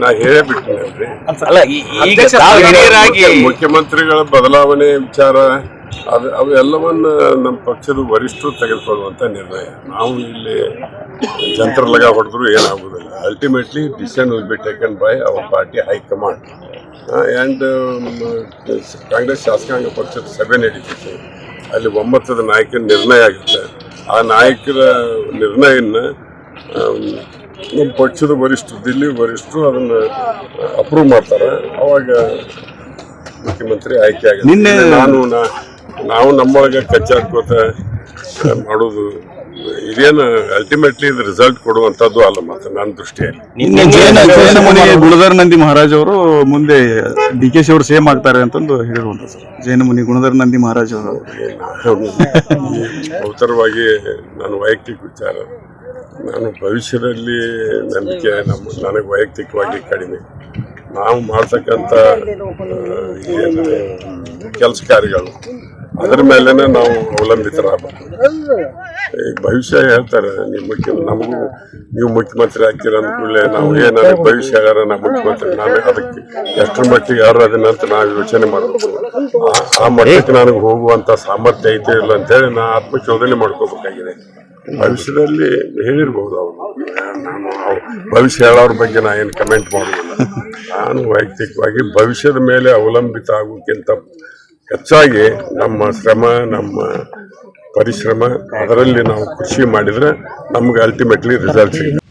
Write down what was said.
ನಾ ಹೇಳೇ ಬಿಟ್ಟಿನಿ ಅಲ್ಲ ಈ- ಈಗ ತಾವು ಹಿರಿಯರಾಗಿ ಮುಖ್ಯಮಂತ್ರಿಗಳ ಬದಲಾವಣೆ ವಿಚಾರ ಅದು ಅವೆಲ್ಲವನ್ನ ನಮ್ಮ ಪಕ್ಷದ ವರಿಷ್ಠರು ತೆಗೆದುಕೊಳ್ಳುವಂತ ನಿರ್ಣಯ. ನಾವು ಇಲ್ಲಿ ಜಂತ್ರಲಗ ಹೊಡೆದ್ರು ಏನಾಗುವುದಿಲ್ಲ ultimately decision will be taken by our party high command and Congress ಶಾಸಕಾಂಗ ಪಕ್ಷದ ಸಭೆ ನಡೀತೈತೆ. ಅಲ್ಲಿ ಒಮ್ಮತದ ನಾಯಕನ ನಿರ್ಣಯ ಆಗುತ್ತೆ. ಆ ನಾಯಕರ ನಿರ್ಣಯನ ನಮ್ಮ ಪಕ್ಷದ ವರಿಷ್ಠರು ದಿಲ್ಲಿ ವರಿಷ್ಠರು ಅದನ್ನು ಅಪ್ರೂವ್ ಮಾಡ್ತಾರೆ. ಅವಾಗ ಮುಖ್ಯಮಂತ್ರಿ ಆಯ್ಕೆ ಆಗುತ್ತೆ. ನಿನ್ನೆ- ನಾನು ನಾವು ನಮ್ಮೊಳಗೆ ಕಚ್ಚಾಡ್ಕೋತ ಮಾಡೋದು ಇದೇನು ಅಲ್ಟಿಮೇಟ್ಲಿ ಇದು ರಿಸಲ್ಟ್ ಕೊಡುವಂಥದ್ದು ಅಲ್ಲ ಮತ್ತೆ ನನ್ನ ದೃಷ್ಟಿಯಲ್ಲಿ. ನಿನ್ನೆ ಜೈನ ಜೈನ ಮುನಿ ಗುಣಧರ್ ನಂದಿ ಮಹಾರಾಜ್ ಅವರು ಮುಂದೆ ಡಿ ಕೆ ಶಿ ಅವರು ಸೇಮ್ ಆಗ್ತಾರೆ ಅಂತಂದು ಹೇಳುವಂತ ಸರ್. ಜೈನಮುನಿ ಗುಣಧರ್ ನಂದಿ ಮಹಾರಾಜ್ ಅವರು. ಅವತರವಾಗಿ ನಾನು ವೈಯಕ್ತಿಕ ವಿಚಾರ ನಾನು ಭವಿಷ್ಯದಲ್ಲಿ ನಂಬಿಕೆ ನಮ್ಮ, ನನಗೆ ವೈಯಕ್ತಿಕವಾಗಿ ಕಡಿಮೆ. ನಾವು ಮಾಡ್ತಕ್ಕಂಥ ಕೆಲಸ ಕಾರ್ಯಗಳು, ಅದರ ಮೇಲೇ ನಾವು ಅವಲಂಬಿತರಾಗಬೇಕು. ಈಗ ಭವಿಷ್ಯ ಹೇಳ್ತಾರೆ ನೀವು ಮುಖ್ಯ ನಮಗೂ ನೀವು ಮುಖ್ಯಮಂತ್ರಿ ಆಗ್ತೀರ ಅಂದ್ಕೂಡಲೇ ನಾವು ಏನಾದ್ರು ಭವಿಷ್ಯ ಹೇಳಾರ ನಾ ಮುಖ್ಯಮಂತ್ರಿ ನಾವೇ ಅದಕ್ಕೆ ಎಷ್ಟರ ಮಟ್ಟಿಗೆ ಅದನ್ನ ಅಂತ ನಾವು ಯೋಚನೆ ಮಾಡಬೇಕು. ಆ- ಮಟ್ಟಕ್ಕೆ ನನಗೆ ಹೋಗುವಂತ ಸಾಮರ್ಥ್ಯ ಐತೆ ಇಲ್ಲ ಅಂತೇಳಿ ನಾ ಆತ್ಮಚೋದನೆ ಮಾಡ್ಕೋಬೇಕಾಗಿದೆ. ಭವಿಷ್ಯದಲ್ಲಿ ಹೇಳಿರ್ಬೋದು ಅವರು. ನಾನು ಅವ್ರು ಭವಿಷ್ಯ ಹೇಳೋರ ಬಗ್ಗೆ ನಾ ಏನು ಕಮೆಂಟ್ ಮಾಡೋದಿಲ್ಲ. ನಾನು ವೈಯಕ್ತಿಕವಾಗಿ ಭವಿಷ್ಯದ ಮೇಲೆ ಅವಲಂಬಿತ ಆಗೋಕ್ಕಿಂತ ಹೆಚ್ಚಾಗಿ ನಮ್ಮ ಶ್ರಮ ನಮ್ಮ ಪರಿಶ್ರಮ ಅದರಲ್ಲಿ ನಾವು ಕೃಷಿ ಮಾಡಿದ್ರೆ ನಮ್ಗೆ ಅಲ್ಟಿಮೇಟ್ಲಿ ರಿಸಲ್ಟ್ ಸಿಗುತ್ತೆ.